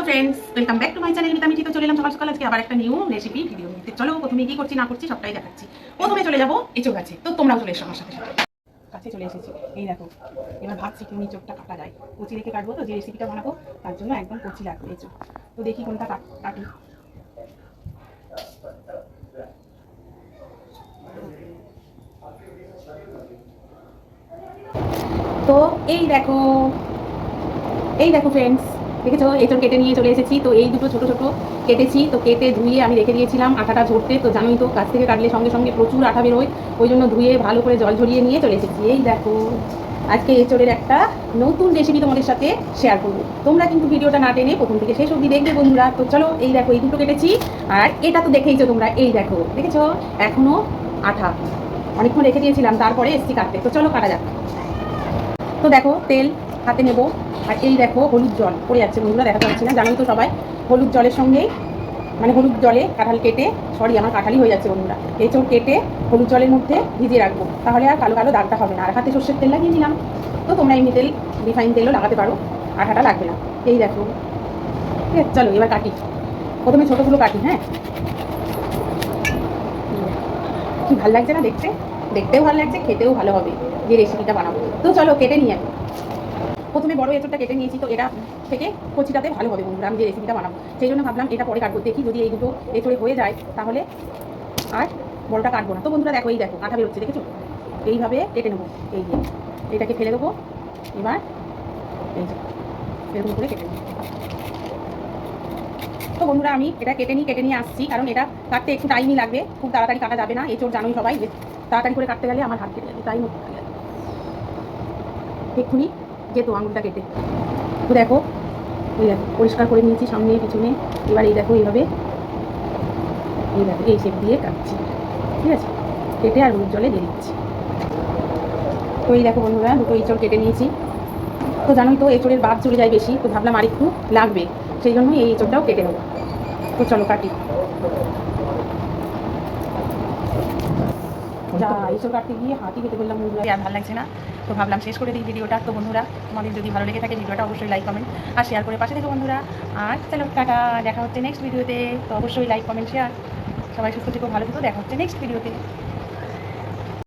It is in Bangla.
Hello friends welcome back to my channel Mita Mithi তো চলে এলাম সকাল সকাল আজকে আবার একটা নিউ রেসিপি ভিডিও নিতে চলো প্রথমে কি করছি, না করছি, সবটাই দেখাচ্ছি। প্রথমে চলে যাব এঁচো গাছে। তো তোমরাও চলে এসো আমার সাথে সাথে। কাছে চলে এসেছি। এই দেখো, এবার ভাবছি কেমনি চোখটা কাটা যায়। কচি রেখে কাটবো তো, যে রেসিপিটা বানাবো, তার জন্য একদম কচি লাগবে এঁচো তো দেখি কোনটা কাটি। তো এই দেখো এই দেখো ফ্রেন্ডস দেখেছ এঁচড় কেটে নিয়ে চলে এসেছি। তো এই দুটো ছোট ছোট কেটেছি, তো কেটে ধুয়ে আমি রেখে দিয়েছিলাম আঠাটা ঝরতে। তো জানোই তো, কাছ থেকে কাটলে সঙ্গে সঙ্গে প্রচুর আঠা বেরোয়। ওই জন্য ধুয়ে ভালো করে জল ঝরিয়ে নিয়ে চলে এসেছি। এই দেখো, আজকে এঁচড়ের একটা নতুন রেসিপি তোমাদের সাথে শেয়ার করব। তোমরা কিন্তু ভিডিওটা না টেনে প্রথম থেকে শেষ অবধি দেখবে বন্ধুরা। তো চলো, এই দেখো, এই দুটো কেটেছি। আর এটা তো দেখেইছো তোমরা, এই দেখো, দেখেছ? এখনও আঠা। অনেকক্ষণ রেখে দিয়েছিলাম, তারপরে এসছি কাটতে। তো চলো, কাটা যাক। তো দেখো, তেল হাতে নেব। আর এই দেখো হলুদ জল, পড়ে যাচ্ছে বন্ধুরা, দেখা যাচ্ছে না জানোই তো সবাই, হলুদ জলের সঙ্গেই মানে হলুদ জলে কাঁঠাল কেটে সরি আমার কাঁঠালই হয়ে যাচ্ছে বন্ধুরা, এঁচড় কেটে হলুদ জলের মধ্যে ভিজিয়ে রাখব, তাহলে আর কালো কালো দাগটা হবে না, আর হাতে সর্ষের তেল লাগিয়ে নিলাম, তো তোমরা এমনি তেল রিফাইন তেলও লাগাতে পারো আঠাটা লাগবে না, এই দেখো, ঠিক আছে, চলো এবার কাটি, প্রথমে ছোটোগুলো কাটি হ্যাঁ? কি ভালো লাগছে না দেখতে? দেখতেও ভালো লাগছে, খেতেও ভালো হবে, যে রেসিপিটা বানাবো, তো চলো কেটে নিয়ে আসি প্রথমে বড় এঁচড়টা কেটে নিয়েছি, তো এটা থেকে কচিটাতে ভালো হবে বন্ধুরা, আমি যে রেসিপিটা বানাবো। সেই জন্য ভাবলাম এটা পরে কাটবো। দেখি যদি এই দুটো এঁচড়ে হয়ে যায়, তাহলে আর বড়টা কাটবো না। তো বন্ধুরা দেখো, এই দেখো, আঠা বেরোচ্ছে, দেখেছ? এইভাবে কেটে নেব, এই দিয়ে এটাকে ফেলে দেবো, এবার এই যে, এরকম করে কেটে নেব। তো বন্ধুরা, আমি এটা কেটে নিই, কেটে নিয়ে আসছি, কারণ এটা কাটতে একটু টাইমই লাগবে। খুব তাড়াতাড়ি কাটা যাবে না, এঁচড় জানোই সবাই, যে তাড়াতাড়ি করে কাটতে গেলে আমার হাত কেটে যাবে টাইম এক্ষুনি যেত আঙুলটা কেটে। তো দেখো, এই দেখো, পরিষ্কার করে নিয়েছি সামনে, পিছনে। এবার এই দেখো এইভাবে। এই দেখো, এই শেপ দিয়ে কাটছি। ঠিক আছে? কেটে আর জলে দিয়ে দিচ্ছি। তো এই দেখো বন্ধুরা, দুটো এঁচড় কেটে নিয়েছি। তো জানোই তো, এঁচড়ের বাদ চলে যায় বেশি। তো ভাবলাম আর একটু লাগবে। সেই জন্য এই এঁচড়টাও কেটে নেব। তো চলো কাটি। যা এঁচড় কাটতে গিয়ে হাতি কেটে বললাম আর ভালো লাগছে না? তো ভাবলাম শেষ করে দিই ভিডিওটা। তো বন্ধুরা, তোমাদের যদি ভালো লেগে থাকে ভিডিওটা, অবশ্যই লাইক কমেন্ট আর শেয়ার করে পাশে থেকে বন্ধুরা। আর তাহলে টাটা, দেখা হচ্ছে নেক্সট ভিডিওতে তো। অবশ্যই লাইক কমেন্ট শেয়ার সবাই সুস্থ থেকো, ভালো থেকো। দেখা হচ্ছে নেক্সট ভিডিওতে